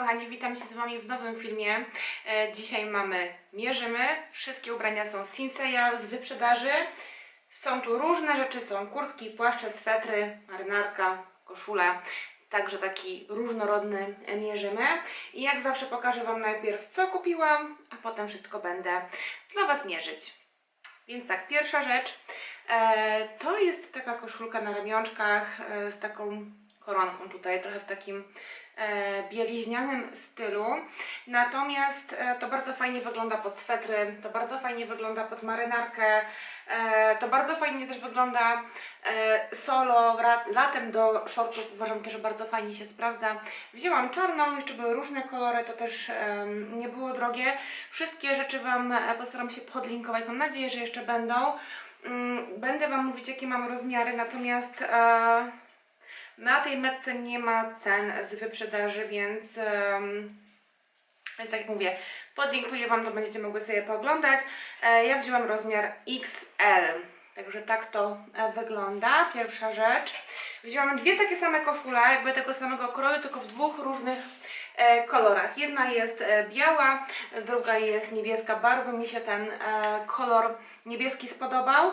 kochani, witam się z Wami w nowym filmie. E, dzisiaj mamy Mierzymy. Wszystkie ubrania są Sinseya, z wyprzedaży. Są tu różne rzeczy, są kurtki, płaszcze, swetry, marynarka, koszule. Także taki różnorodny Mierzymy. I jak zawsze pokażę Wam najpierw co kupiłam, a potem wszystko będę dla Was mierzyć. Więc tak, pierwsza rzecz e, to jest taka koszulka na ramionczkach e, z taką koronką tutaj, trochę w takim bieliźnianym stylu. Natomiast e, to bardzo fajnie wygląda pod swetry, to bardzo fajnie wygląda pod marynarkę, e, to bardzo fajnie też wygląda e, solo latem do shortów. Uważam też, że bardzo fajnie się sprawdza. Wzięłam czarną, jeszcze były różne kolory, to też nie było drogie. Wszystkie rzeczy Wam e, postaram się podlinkować. Mam nadzieję, że jeszcze będą. Mm, Będę Wam mówić, jakie mam rozmiary, natomiast e, na tej metce nie ma cen z wyprzedaży, więc, więc tak jak mówię, podlinkuję Wam, to będziecie mogły sobie pooglądać. E, ja wzięłam rozmiar XL, także tak to e, wygląda. Pierwsza rzecz. Wzięłam dwie takie same koszule, jakby tego samego kroju, tylko w dwóch różnych e, kolorach. Jedna jest biała, druga jest niebieska. Bardzo mi się ten kolor niebieski spodobał.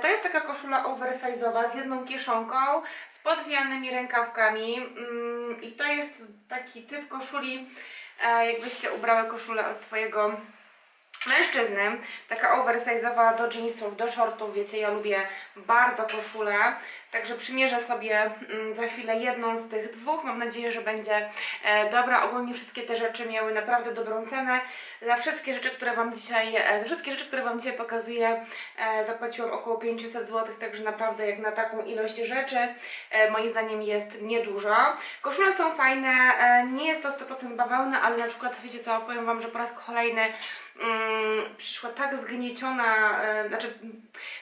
To jest taka koszula oversize'owa z jedną kieszonką, podwijanymi rękawkami. Mm, i to jest taki typ koszuli, e, jakbyście ubrały koszulę od swojego mężczyzny, taka oversize'owa do jeansów, do shortów, wiecie, ja lubię bardzo koszulę, także przymierzę sobie mm, za chwilę jedną z tych dwóch, mam nadzieję, że będzie e, dobra, ogólnie wszystkie te rzeczy miały naprawdę dobrą cenę, za wszystkie rzeczy, które Wam dzisiaj, e, za wszystkie rzeczy, które Wam dzisiaj pokazuję, e, zapłaciłam około 500 zł, także naprawdę jak na taką ilość rzeczy, moim zdaniem jest niedużo. Koszule są fajne, nie jest to 100% bawełna, ale na przykład, wiecie co, powiem Wam, że po raz kolejny mm, przyszła tak zgnieciona, e, znaczy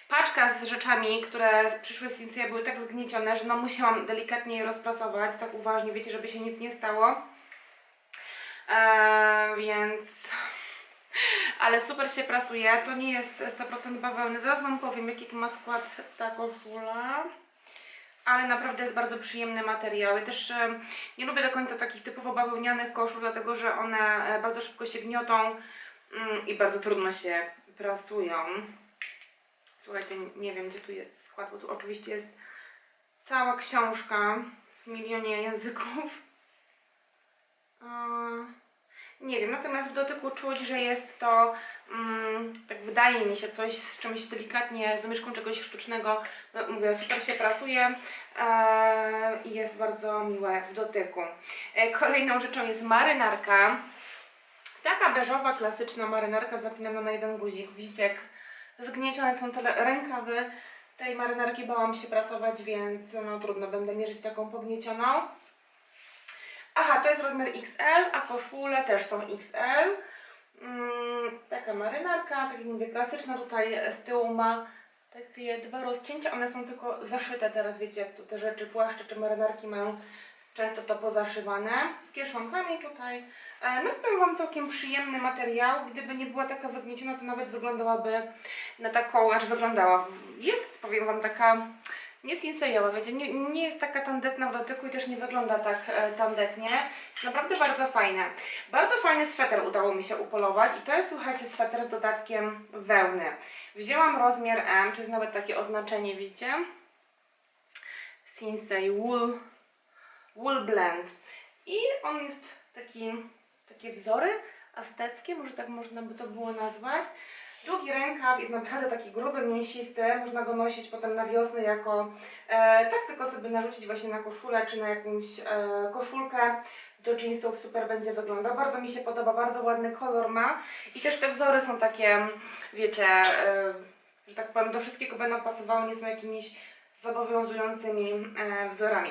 paczka z rzeczami, które przyszły z Sinsea były tak zgniecione, że no musiałam delikatnie je rozprasować, tak uważnie, wiecie, żeby się nic nie stało. E, więc... Ale super się prasuje, to nie jest 100% bawełny. Zaraz Wam powiem, jaki ma skład ta koszula. Ale naprawdę jest bardzo przyjemny materiał. Ja też e, nie lubię do końca takich typowo bawełnianych koszul, dlatego że one e, bardzo szybko się gniotą i bardzo trudno się prasują. Słuchajcie, nie wiem gdzie tu jest skład, bo tu oczywiście jest cała książka w milionie języków. Nie wiem, natomiast w dotyku czuć, że jest to, mm, tak wydaje mi się, coś z czymś delikatnie, z domieszką czegoś sztucznego. No, mówię, super się prasuje eee, i jest bardzo miłe w dotyku. E, kolejną rzeczą jest marynarka. Taka beżowa, klasyczna marynarka zapinana na jeden guzik. Widzicie, jak zgniecione są te rękawy tej marynarki. Bałam się prasować, więc no trudno, będę mierzyć taką pogniecioną. Aha, to jest rozmiar XL, a koszule też są XL. Mm, taka marynarka, tak jak mówię, klasyczna. Tutaj z tyłu ma takie dwa rozcięcia. One są tylko zaszyte teraz, wiecie, jak to te rzeczy, płaszcze czy marynarki mają często to pozaszywane. Z kieszonkami tutaj. E, No powiem Wam całkiem przyjemny materiał. Gdyby nie była taka wygnieciona, to nawet wyglądałaby na taką, aż wyglądała. Jest, powiem Wam, taka nie sinsejowa, wiecie, nie, nie jest taka tandetna w dotyku i też nie wygląda tak e, tandetnie. Naprawdę bardzo fajne. Bardzo fajny sweter udało mi się upolować i to jest, słuchajcie, sweter z dodatkiem wełny. Wzięłam rozmiar M, to jest nawet takie oznaczenie, widzicie? Sinsei Wool, wool Blend. I on jest taki, takie wzory azteckie, może tak można by to było nazwać. Długi rękaw jest naprawdę taki gruby, mięsisty, można go nosić potem na wiosnę jako e, tak tylko sobie narzucić właśnie na koszulę czy na jakąś e, koszulkę do jeansów super będzie wyglądał. Bardzo mi się podoba, bardzo ładny kolor ma i też te wzory są takie, wiecie, e, że tak powiem, do wszystkiego będą pasowały, nie są jakimiś zobowiązującymi e, wzorami.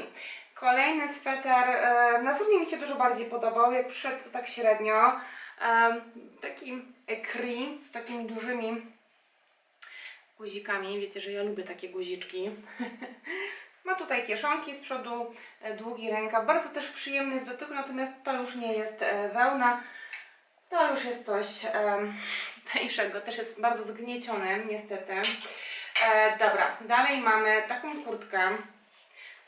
Kolejny sweter, e, na sobie mi się dużo bardziej podobał, jak przyszedł to tak średnio. E, taki ekri z takimi dużymi guzikami. Wiecie, że ja lubię takie guziczki. Ma tutaj kieszonki z przodu, e, długi rękaw, bardzo też przyjemny z dotyku, natomiast to już nie jest e, wełna. To już jest coś tańszego, też jest bardzo zgnieciony, niestety. Dobra, dalej mamy taką kurtkę.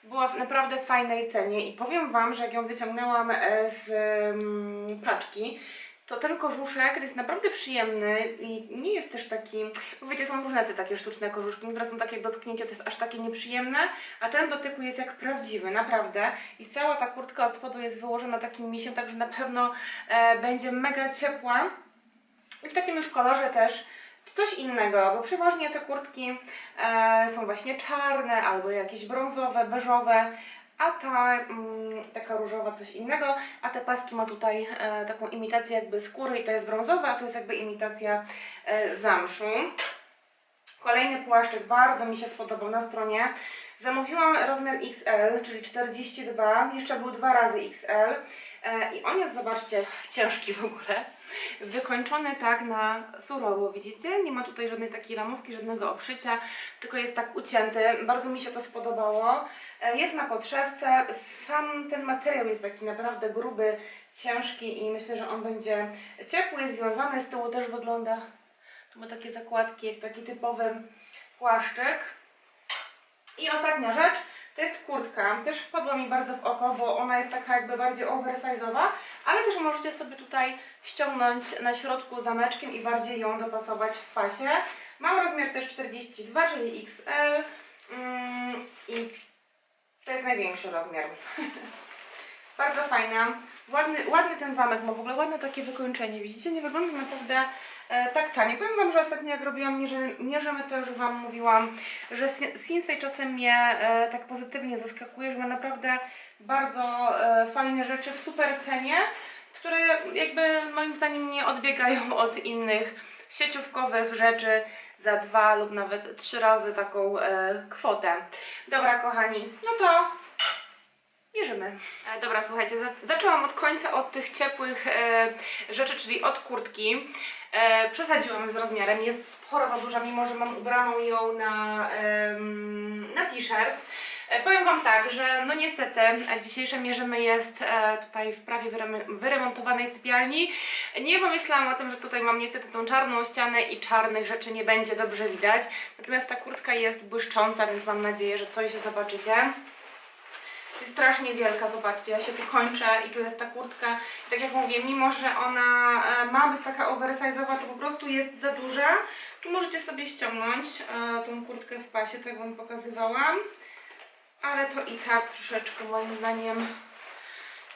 Była w naprawdę fajnej cenie i powiem Wam, że jak ją wyciągnęłam e, z mm, paczki, to ten korzuszek jest naprawdę przyjemny i nie jest też taki, bo wiecie, są różne te takie sztuczne korzuszki, niektóre są takie dotknięcie, to jest aż takie nieprzyjemne, a ten do tyku jest jak prawdziwy, naprawdę. I cała ta kurtka od spodu jest wyłożona takim misiem, także na pewno e, będzie mega ciepła. I w takim już kolorze też coś innego, bo przeważnie te kurtki e, są właśnie czarne albo jakieś brązowe, beżowe, a ta mm, taka różowa coś innego, a te paski ma tutaj e, taką imitację jakby skóry i to jest brązowe, a to jest jakby imitacja e, zamszu. Kolejny płaszczyk bardzo mi się spodobał na stronie. Zamówiłam rozmiar XL, czyli 42, jeszcze był dwa razy XL i on jest, zobaczcie, ciężki w ogóle. Wykończony tak na surowo, widzicie? Nie ma tutaj żadnej takiej ramówki, żadnego obszycia, tylko jest tak ucięty. Bardzo mi się to spodobało. E, Jest na podszewce. Sam ten materiał jest taki naprawdę gruby, ciężki i myślę, że on będzie ciepły, związany. Z tyłu też wygląda, tu ma takie zakładki, jak taki typowy płaszczyk. I ostatnia rzecz, to jest kurtka. Też wpadła mi bardzo w oko, bo ona jest taka jakby bardziej oversize'owa, ale też możecie sobie tutaj ściągnąć na środku zameczkiem i bardziej ją dopasować w pasie. Mam rozmiar też 42, czyli XL mm, i to jest największy rozmiar. bardzo fajna. Ładny, ładny ten zamek ma w ogóle ładne takie wykończenie, widzicie? Nie wygląda naprawdę tak tanie. Powiem Wam, że ostatnio jak robiłam mierzy, mierzymy, to już Wam mówiłam, że Sin- Sinsei czasem mnie e, tak pozytywnie zaskakuje, że ma naprawdę bardzo e, fajne rzeczy w super cenie, które jakby moim zdaniem nie odbiegają od innych sieciówkowych rzeczy za dwa lub nawet trzy razy taką e, kwotę. Dobra kochani, no to Bierzemy. E, dobra, słuchajcie, za, zaczęłam od końca, od tych ciepłych e, rzeczy, czyli od kurtki. E, przesadziłam z rozmiarem, jest sporo za duża, mimo że mam ubraną ją na, na t-shirt. E, powiem Wam tak, że no niestety dzisiejsze mierzymy jest e, tutaj w prawie wyrem- wyremontowanej sypialni. Nie pomyślałam o tym, że tutaj mam niestety tą czarną ścianę i czarnych rzeczy nie będzie dobrze widać. Natomiast ta kurtka jest błyszcząca, więc mam nadzieję, że coś zobaczycie. Jest strasznie wielka, zobaczcie, ja się tu kończę i tu jest ta kurtka. I tak jak mówię, mimo że ona e, ma być taka oversize'owa, to po prostu jest za duża. Tu możecie sobie ściągnąć e, tą kurtkę w pasie, tak Wam pokazywałam. Ale to i tak troszeczkę moim zdaniem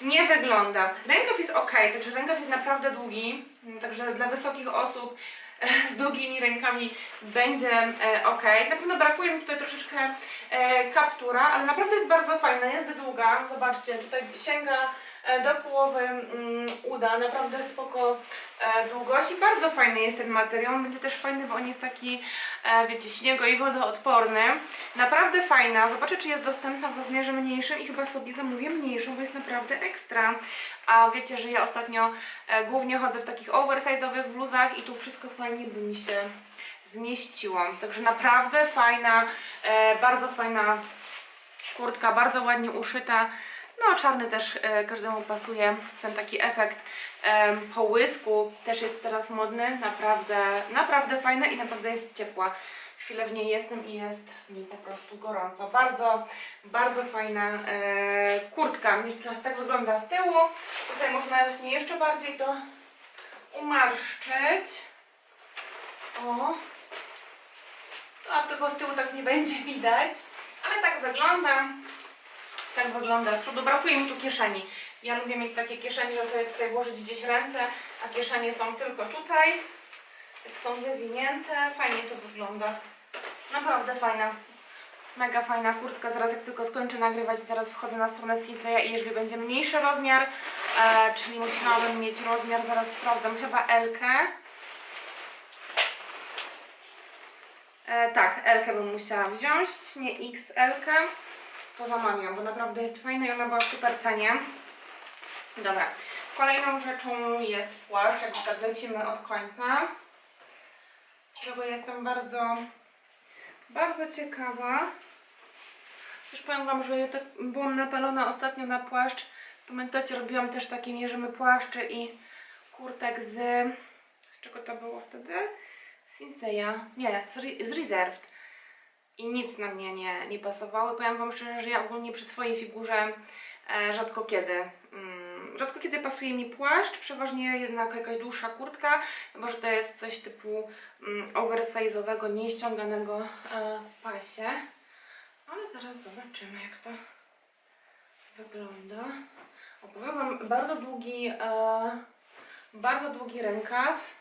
nie wygląda. Rękaw jest ok, także rękaw jest naprawdę długi, także dla wysokich osób z długimi rękami będzie e, ok. Na pewno brakuje mi tutaj troszeczkę e, kaptura, ale naprawdę jest bardzo fajna, jest długa. Zobaczcie, tutaj sięga do połowy mm, uda, naprawdę spoko e, długość i bardzo fajny jest ten materiał. Będzie też fajny, bo on jest taki, e, wiecie, śniego i wodoodporny. Naprawdę fajna. Zobaczę, czy jest dostępna w rozmiarze mniejszym i chyba sobie zamówię mniejszą, bo jest naprawdę ekstra. A wiecie, że ja ostatnio e, głównie chodzę w takich oversize'owych bluzach i tu wszystko fajnie by mi się zmieściło. Także naprawdę fajna, e, bardzo fajna kurtka, bardzo ładnie uszyta. No, czarny też e, każdemu pasuje. Ten taki efekt e, połysku też jest teraz modny. Naprawdę, naprawdę fajna i naprawdę jest ciepła. Chwilę w niej jestem i jest mi po prostu gorąco. Bardzo, bardzo fajna e, kurtka. Jeszcze raz tak wygląda z tyłu. Tutaj można właśnie jeszcze bardziej to umarszczyć. O, a tego z tyłu tak nie będzie widać, ale tak wygląda. Tak wygląda. Z przodu brakuje mi tu kieszeni. Ja lubię mieć takie kieszenie, żeby sobie tutaj włożyć gdzieś ręce, a kieszenie są tylko tutaj. Tak są wywinięte. Fajnie to wygląda. Naprawdę fajna. Mega fajna kurtka. Zaraz jak tylko skończę nagrywać, zaraz wchodzę na stronę Sinseya i jeżeli będzie mniejszy rozmiar, e, czyli musiałabym mieć rozmiar, zaraz sprawdzam, chyba L. -kę. E, tak, L bym musiała wziąć, nie XL. -kę. To zamawiam, bo naprawdę jest fajna i ona była w super cenie. Dobra, kolejną rzeczą jest płaszcz, jak tak lecimy od końca. Czego jestem bardzo, bardzo ciekawa. Też powiem Wam, że ja tak byłam napalona ostatnio na płaszcz. Pamiętacie, robiłam też takie mierzymy płaszczy i kurtek z... Z czego to było wtedy? Sinseya. Nie, z, Re- z Reserved. I nic na mnie nie, nie pasowały. Powiem Wam szczerze, że ja ogólnie przy swojej figurze e, rzadko kiedy. Mm, rzadko kiedy pasuje mi płaszcz, przeważnie jednak jakaś dłuższa kurtka, chyba że to jest coś typu mm, oversize'owego, nieściąganego e, w pasie. Ale zaraz zobaczymy jak to wygląda. Opowiem Wam bardzo długi, e, bardzo długi rękaw.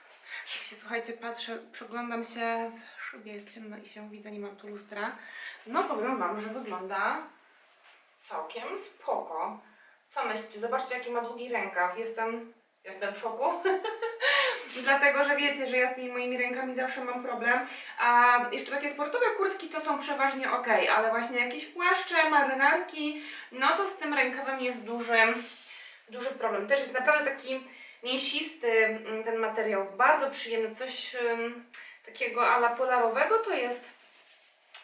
Jak się słuchajcie, patrzę, przyglądam się w jest ciemno i się widzę, nie mam tu lustra. No powiem Wam, że wygląda całkiem spoko. Co myślicie? Zobaczcie jaki ma długi rękaw. Jestem, jestem w szoku. Dlatego, że wiecie, że ja z tymi moimi rękami zawsze mam problem. A jeszcze takie sportowe kurtki to są przeważnie ok, ale właśnie jakieś płaszcze, marynarki, no to z tym rękawem jest duży, duży problem. Też jest naprawdę taki mięsisty mm, ten materiał, bardzo przyjemny, coś takiego ala polarowego to jest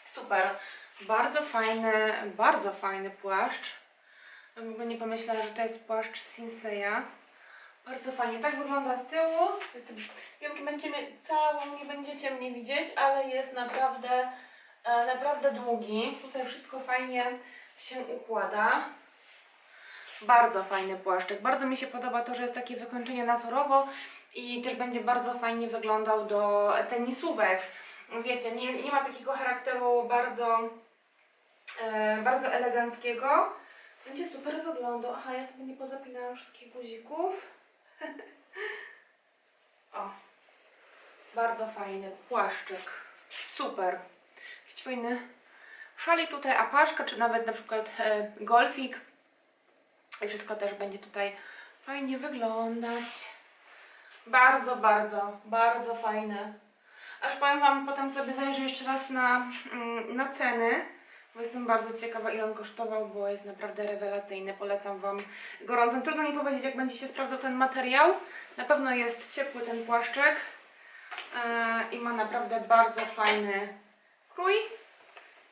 super. Bardzo fajny, bardzo fajny płaszcz. W ogóle nie pomyślałam, że to jest płaszcz Sinseya. Bardzo fajnie. Tak wygląda z tyłu. Wiem, będziecie mnie, całą nie będziecie mnie widzieć, ale jest naprawdę, e, naprawdę długi. Tutaj wszystko fajnie się układa. Bardzo fajny płaszczyk. Bardzo mi się podoba to, że jest takie wykończenie na surowo i też będzie bardzo fajnie wyglądał do tenisówek. Wiecie, nie, nie ma takiego charakteru bardzo, e, bardzo eleganckiego. Będzie super wyglądał. Aha, ja sobie nie pozapinałam wszystkich guzików. o. Bardzo fajny płaszczyk. Super. Jakiś fajny szalik tutaj, apaszka, czy nawet na przykład e, golfik. I wszystko też będzie tutaj fajnie wyglądać. Bardzo, bardzo, bardzo fajne. Aż powiem Wam, potem sobie zajrzę jeszcze raz na, mm, na ceny, bo jestem bardzo ciekawa ile on kosztował, bo jest naprawdę rewelacyjny. Polecam Wam gorąco. Trudno mi powiedzieć, jak będzie się sprawdzał ten materiał. Na pewno jest ciepły ten płaszczek e, i ma naprawdę bardzo fajny krój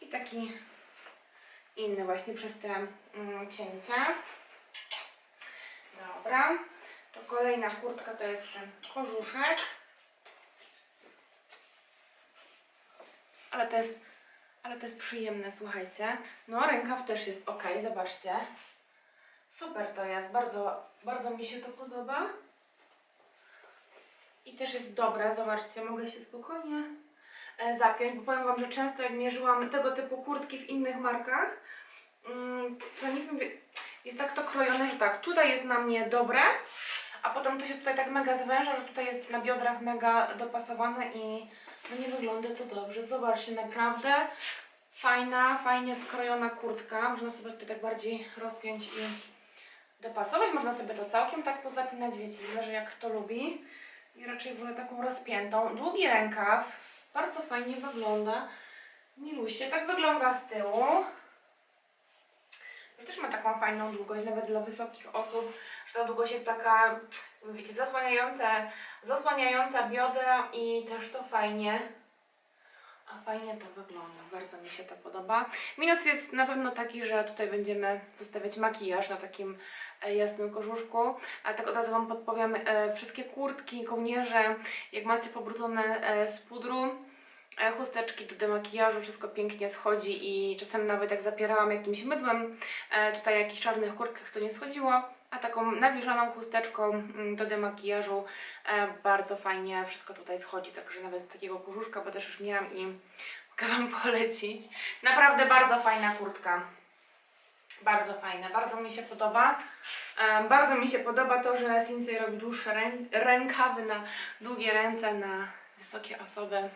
i taki inny właśnie przez te mm, cięcia. Dobra, to kolejna kurtka to jest ten kożuszek. Ale to jest, ale to jest przyjemne, słuchajcie. No, rękaw też jest ok, zobaczcie. Super to jest, bardzo, bardzo mi się to podoba. I też jest dobre, zobaczcie, mogę się spokojnie e, zapiąć, bo powiem Wam, że często jak mierzyłam tego typu kurtki w innych markach, mm, to nie wiem, wie- jest tak to krojone, że tak, tutaj jest na mnie dobre, a potem to się tutaj tak mega zwęża, że tutaj jest na biodrach mega dopasowane i no nie wygląda to dobrze. Zobaczcie, naprawdę fajna, fajnie skrojona kurtka. Można sobie tutaj tak bardziej rozpiąć i dopasować. Można sobie to całkiem tak pozapinać, wiecie, zależy jak kto lubi. I raczej wolę taką rozpiętą. Długi rękaw, bardzo fajnie wygląda. Milusie, tak wygląda z tyłu. I też ma taką fajną długość, nawet dla wysokich osób, że ta długość jest taka, wiecie, zasłaniająca, zasłaniająca biodra i też to fajnie. A fajnie to wygląda, bardzo mi się to podoba. Minus jest na pewno taki, że tutaj będziemy zostawiać makijaż na takim e, jasnym kożuszku. A tak od razu Wam podpowiem, e, wszystkie kurtki, kołnierze, jak macie pobrudzone e, z pudru, chusteczki do demakijażu, wszystko pięknie schodzi i czasem nawet jak zapierałam jakimś mydłem, e, tutaj jakichś czarnych kurtkach to nie schodziło, a taką nawilżoną chusteczką mm, do demakijażu e, bardzo fajnie wszystko tutaj schodzi, także nawet z takiego kurzuszka, bo też już miałam i mogę Wam polecić. Naprawdę bardzo fajna kurtka. Bardzo fajna, bardzo mi się podoba. E, bardzo mi się podoba to, że Sinsei robi dłuższe rę rękawy na długie ręce, na wysokie osoby.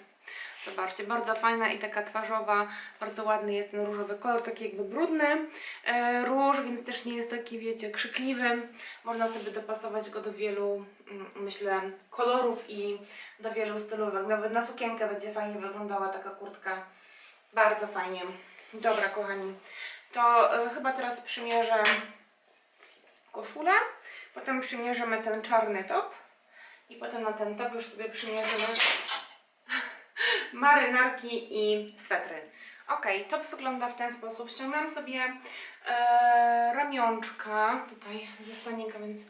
Zobaczcie, bardzo fajna i taka twarzowa, bardzo ładny jest ten różowy kolor, taki jakby brudny e, róż, więc też nie jest taki, wiecie, krzykliwy. Można sobie dopasować go do wielu, mm, myślę, kolorów i do wielu stylówek. Nawet na sukienkę będzie fajnie wyglądała taka kurtka. Bardzo fajnie. Dobra, kochani, to e, chyba teraz przymierzę koszulę, potem przymierzymy ten czarny top i potem na ten top już sobie przymierzymy marynarki i swetry. Ok, top wygląda w ten sposób. Ściągnęłam sobie e, ramionczka tutaj ze stanika, więc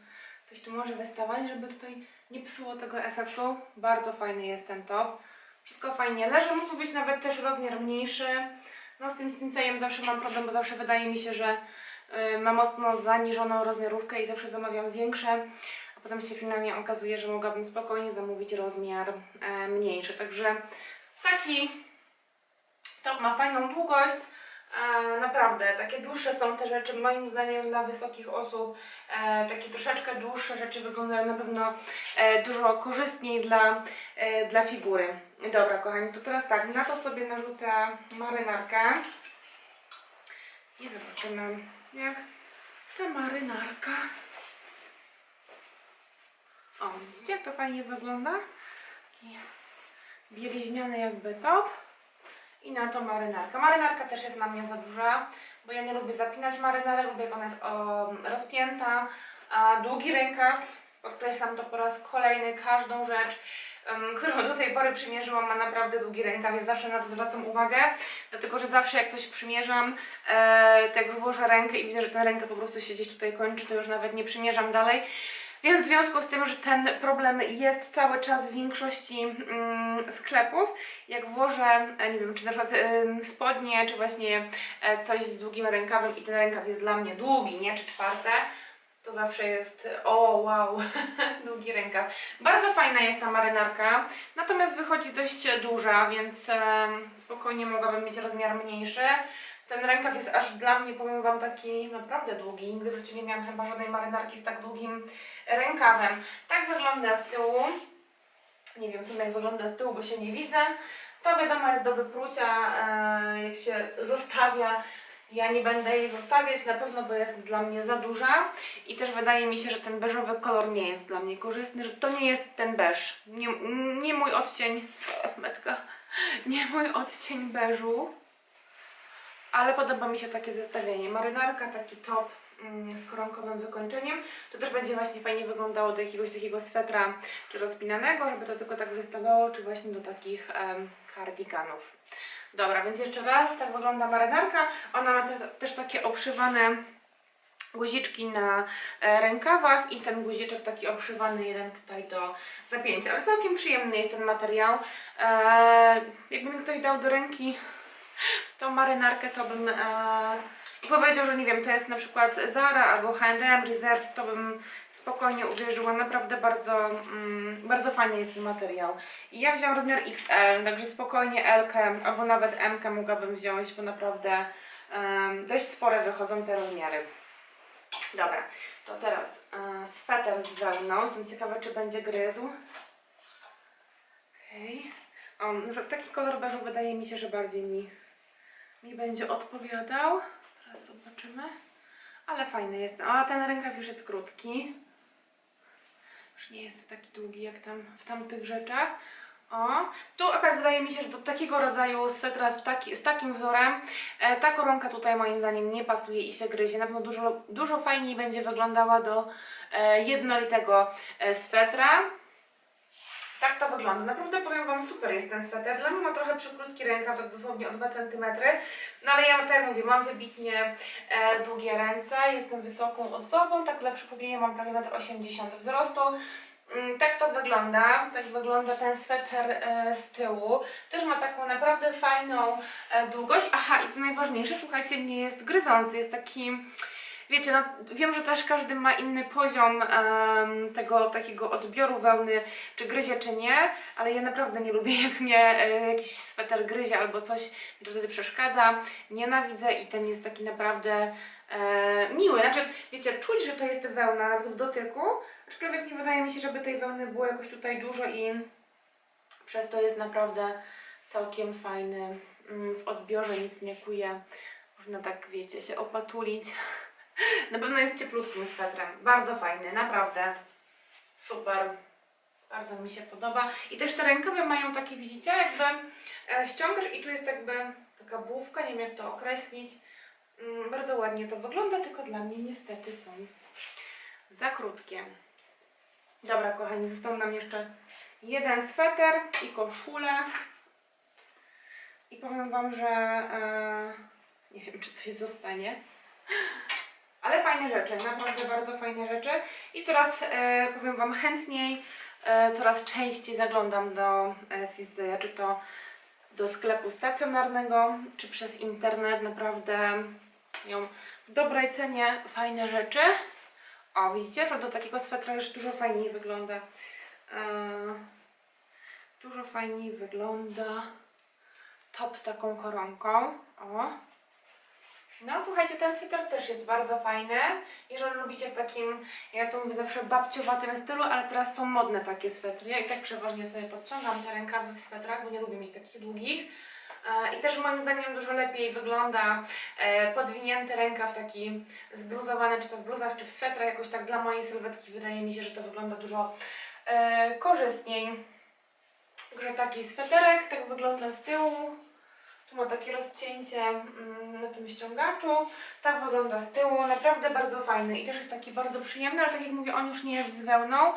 coś tu może wystawać, żeby tutaj nie psuło tego efektu. Bardzo fajny jest ten top. Wszystko fajnie leży, mógłby być nawet też rozmiar mniejszy. No z tym Sinsejem zawsze mam problem, bo zawsze wydaje mi się, że y, ma mocno zaniżoną rozmiarówkę i zawsze zamawiam większe, a potem się finalnie okazuje, że mogłabym spokojnie zamówić rozmiar e, mniejszy. Także taki top ma fajną długość. E, naprawdę, takie dłuższe są te rzeczy, moim zdaniem dla wysokich osób, e, takie troszeczkę dłuższe rzeczy wyglądają na pewno e, dużo korzystniej dla, dla figury. Dobra, kochani, to teraz tak, na to sobie narzucę marynarkę i zobaczymy, jak ta marynarka. O, widzicie, jak to fajnie wygląda? Bieliźniany jakby top. I na to marynarka. Marynarka też jest na mnie za duża, bo ja nie lubię zapinać marynarek, lubię jak ona jest o, rozpięta. A długi rękaw, podkreślam to po raz kolejny, każdą rzecz, em, którą do tej pory przymierzyłam, ma naprawdę długi rękaw, więc zawsze na to zwracam uwagę, dlatego że zawsze jak coś przymierzam, e, już włożę rękę i widzę, że ta ręka po prostu się gdzieś tutaj kończy, to już nawet nie przymierzam dalej. Więc w związku z tym, że ten problem jest cały czas w większości mm, sklepów, jak włożę, e, nie wiem, czy na przykład ym, spodnie, czy właśnie e, coś z długim rękawem i ten rękaw jest dla mnie długi, nie, czy czwarte, to zawsze jest, o wow, długi rękaw. Bardzo fajna jest ta marynarka, natomiast wychodzi dość duża, więc spokojnie mogłabym mieć rozmiar mniejszy. Ten rękaw jest aż dla mnie, powiem Wam, taki naprawdę długi. Nigdy w życiu nie miałam chyba żadnej marynarki z tak długim rękawem. Tak wygląda z tyłu. Nie wiem w sumie jak wygląda z tyłu, bo się nie widzę. To wiadomo jest do wyprucia, e, jak się zostawia. Ja nie będę jej zostawiać na pewno, bo jest dla mnie za duża. I też wydaje mi się, że ten beżowy kolor nie jest dla mnie korzystny, że to nie jest ten beż. Nie, nie mój odcień, metka, nie mój odcień beżu. Ale podoba mi się takie zestawienie. Marynarka, taki top mm, z koronkowym wykończeniem. To też będzie właśnie fajnie wyglądało do jakiegoś takiego swetra czy rozpinanego, żeby to tylko tak wystawało, czy właśnie do takich em, kardiganów. Dobra, więc jeszcze raz, tak wygląda marynarka. Ona ma te, też takie obszywane guziczki na e, rękawach i ten guziczek taki obszywany jeden tutaj do zapięcia. Ale całkiem przyjemny jest ten materiał. E, jakby mi ktoś dał do ręki tą marynarkę, to bym e, powiedział, że nie wiem, to jest na przykład Zara albo H&M Reserve, to bym spokojnie uwierzyła. Naprawdę bardzo, mm, bardzo fajny jest ten materiał. I ja wziąłam rozmiar XL, także spokojnie L albo nawet M mogłabym wziąć, bo naprawdę dość spore wychodzą te rozmiary. Dobra, to teraz e, sweter z wełną. Jestem ciekawa, czy będzie gryzł. Okej. O, na przykład taki kolor beżu wydaje mi się, że bardziej mi, mi będzie odpowiadał. Teraz zobaczymy. Ale fajny jest. O, ten rękaw już jest krótki. Już nie jest taki długi jak tam w tamtych rzeczach. O, tu akurat wydaje mi się, że do takiego rodzaju swetra z, taki, z takim wzorem e, ta koronka tutaj moim zdaniem nie pasuje i się gryzie. Na pewno dużo, dużo fajniej będzie wyglądała do e, jednolitego e, swetra. Tak to wygląda. Naprawdę powiem Wam, super jest ten sweter. Dla mnie ma trochę przykrótki rękaw, tak dosłownie o 2 cm. No ale ja, tak jak mówię, mam wybitnie e, długie ręce, jestem wysoką osobą, tak dla przypomnienia mam prawie 1,80 m wzrostu. Mm, Tak to wygląda, tak wygląda ten sweter e, z tyłu. Też ma taką naprawdę fajną e, długość. Aha, i co najważniejsze, słuchajcie, nie jest gryzący, jest taki... Wiecie, no wiem, że też każdy ma inny poziom em, tego takiego odbioru wełny, czy gryzie, czy nie, ale ja naprawdę nie lubię, jak mnie e, jakiś sweter gryzie albo coś mi to wtedy przeszkadza. Nienawidzę i ten jest taki naprawdę e, miły. Znaczy, wiecie, czuć, że to jest wełna nawet w dotyku, aczkolwiek nie wydaje mi się, żeby tej wełny było jakoś tutaj dużo i przez to jest naprawdę całkiem fajny. Mm, W odbiorze nic nie kuje. Można tak, wiecie, się opatulić. Na pewno jest cieplutkim swetrem. Bardzo fajny, naprawdę. Super. Bardzo mi się podoba. I też te rękawy mają takie, widzicie, jakby e, ściągasz i tu jest jakby taka główka, nie wiem jak to określić. Mm, bardzo ładnie to wygląda, tylko dla mnie niestety są za krótkie. Dobra, kochani, został nam jeszcze jeden sweter i koszulę. I powiem Wam, że e, nie wiem, czy coś zostanie. Ale fajne rzeczy, naprawdę bardzo fajne rzeczy. I teraz e, powiem Wam chętniej e, coraz częściej zaglądam do e, czy to do sklepu stacjonarnego, czy przez internet. Naprawdę ją w dobrej cenie, fajne rzeczy. O, widzicie, że do takiego swetra już dużo fajniej wygląda. E, dużo fajniej wygląda top z taką koronką. O. No słuchajcie, ten sweter też jest bardzo fajny. Jeżeli lubicie w takim, ja to mówię zawsze babciowatym stylu, ale teraz są modne takie swetry. Ja i tak przeważnie sobie podciągam te rękawy w swetrach, bo nie lubię mieć takich długich. E, I też moim zdaniem dużo lepiej wygląda e, podwinięty rękaw taki zbluzowany, czy to w bluzach, czy w swetrach, jakoś tak dla mojej sylwetki wydaje mi się, że to wygląda dużo e, korzystniej. Także taki sweterek, tak wygląda z tyłu. Ma takie rozcięcie mm, na tym ściągaczu. Tak wygląda z tyłu. Naprawdę bardzo fajny i też jest taki bardzo przyjemny, ale tak jak mówię, on już nie jest z wełną,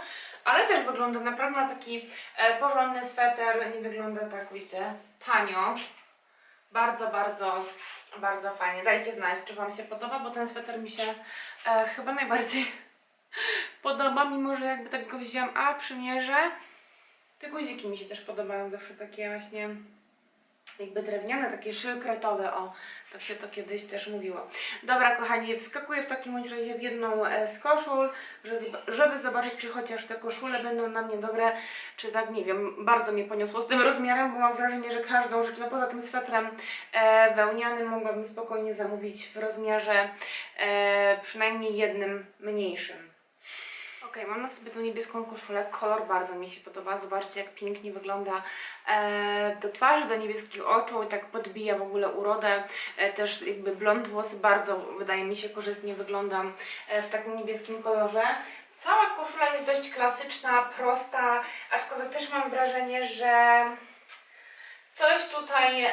ale też wygląda naprawdę na taki e, porządny sweter. Nie wygląda tak, wiecie, tanio. Bardzo, bardzo, bardzo fajnie. Dajcie znać, czy Wam się podoba, bo ten sweter mi się e, chyba najbardziej podoba, mimo że jakby tak go wzięłam, a przymierzę. Te guziki mi się też podobają, zawsze takie właśnie jakby drewniane, takie szylkretowe, o, tak się to kiedyś też mówiło. Dobra, kochani, wskakuję w takim bądź razie w jedną e, z koszul, że- żeby zobaczyć, czy chociaż te koszule będą na mnie dobre, czy tak, nie wiem, bardzo mnie poniosło z tym rozmiarem, bo mam wrażenie, że każdą rzecz, no poza tym swetrem e, wełnianym mogłabym spokojnie zamówić w rozmiarze e, przynajmniej jednym mniejszym. Okej, mam na sobie tą niebieską koszulę. Kolor bardzo mi się podoba. Zobaczcie, jak pięknie wygląda e, do twarzy, do niebieskich oczu i tak podbija w ogóle urodę. E, też jakby blond włosy bardzo, wydaje mi się, korzystnie wygląda e, w takim niebieskim kolorze. Cała koszula jest dość klasyczna, prosta, aczkolwiek też mam wrażenie, że coś tutaj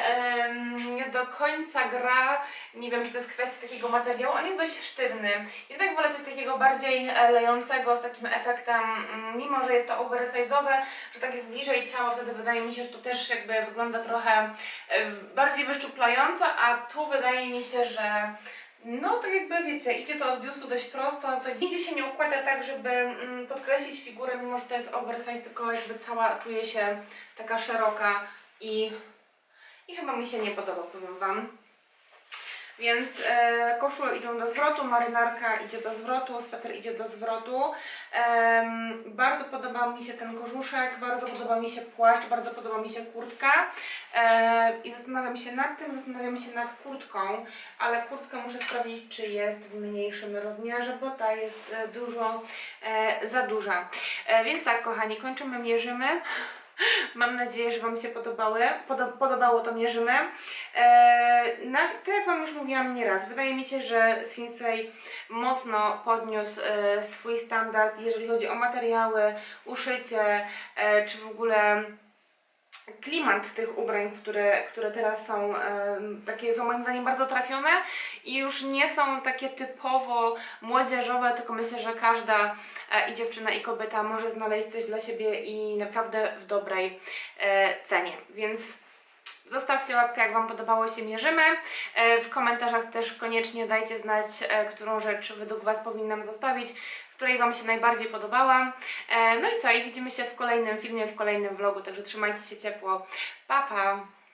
nie do końca gra. Nie wiem, czy to jest kwestia takiego materiału. On jest dość sztywny. Jednak wolę coś takiego bardziej e, lejącego, z takim efektem, mm, mimo że jest to oversize'owe, że tak jest bliżej ciała, wtedy wydaje mi się, że to też jakby wygląda trochę e, bardziej wyszczuplająco, a tu wydaje mi się, że no tak jakby wiecie, idzie to od biustu dość prosto, to nigdzie się nie układa tak, żeby mm, podkreślić figurę, mimo że to jest oversize, tylko jakby cała czuje się taka szeroka i, i chyba mi się nie podoba, powiem Wam. Więc e, koszule idą do zwrotu, marynarka idzie do zwrotu, sweter idzie do zwrotu. Em, bardzo podoba mi się ten kożuszek, bardzo podoba mi się płaszcz, bardzo podoba mi się kurtka. E, I zastanawiam się nad tym, zastanawiam się nad kurtką, ale kurtkę muszę sprawdzić, czy jest w mniejszym rozmiarze, bo ta jest e, dużo e, za duża. E, więc tak, kochani, kończymy, mierzymy. Mam nadzieję, że Wam się podobały. Podo podobało to mierzymy. Eee, na, tak jak Wam już mówiłam nieraz, wydaje mi się, że Sinsei mocno podniósł e, swój standard, jeżeli chodzi o materiały, uszycie, e, czy w ogóle klimat tych ubrań, które, które teraz są takie są moim zdaniem bardzo trafione i już nie są takie typowo młodzieżowe, tylko myślę, że każda e, i dziewczyna i kobieta może znaleźć coś dla siebie i naprawdę w dobrej e, cenie. Więc Zostawcie łapkę, jak Wam podobało się mierzymy. E, W komentarzach też koniecznie dajcie znać, którą rzecz według Was powinnam zostawić, której Wam się najbardziej podobała. E, No i co, i widzimy się w kolejnym filmie, w kolejnym vlogu, także trzymajcie się ciepło. Pa, pa!